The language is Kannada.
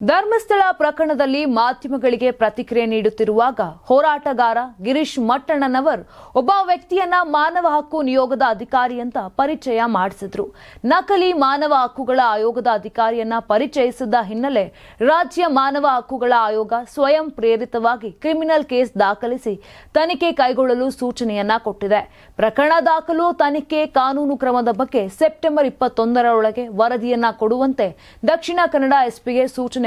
ಧರ್ಮಸ್ಥಳ ಪ್ರಕರಣದಲ್ಲಿ ಮಾಧ್ಯಮಗಳಿಗೆ ಪ್ರತಿಕ್ರಿಯೆ ನೀಡುತ್ತಿರುವಾಗ ಹೋರಾಟಗಾರ ಗಿರೀಶ್ ಮಟ್ಟಣ್ಣನವರ್ ಒಬ್ಬ ವ್ಯಕ್ತಿಯನ್ನ ಮಾನವ ಹಕ್ಕು ನಿಯೋಗದ ಅಧಿಕಾರಿ ಅಂತ ಪರಿಚಯ ಮಾಡಿಸಿದ್ರು. ನಕಲಿ ಮಾನವ ಹಕ್ಕುಗಳ ಆಯೋಗದ ಅಧಿಕಾರಿಯನ್ನ ಪರಿಚಯಿಸಿದ ಹಿನ್ನೆಲೆ ರಾಜ್ಯ ಮಾನವ ಹಕ್ಕುಗಳ ಆಯೋಗ ಸ್ವಯಂ ಪ್ರೇರಿತವಾಗಿ ಕ್ರಿಮಿನಲ್ ಕೇಸ್ ದಾಖಲಿಸಿ ತನಿಖೆ ಕೈಗೊಳ್ಳಲು ಸೂಚನೆಯನ್ನ ಕೊಟ್ಟಿದೆ. ಪ್ರಕರಣ ದಾಖಲು, ತನಿಖೆ, ಕಾನೂನು ಕ್ರಮದ ಬಗ್ಗೆ ಸೆಪ್ಟೆಂಬರ್ ಇಪ್ಪತ್ತೊಂದರೊಳಗೆ ವರದಿಯನ್ನ ಕೊಡುವಂತೆ ದಕ್ಷಿಣ ಕನ್ನಡ ಎಸ್ಪಿಗೆ ಸೂಚನೆ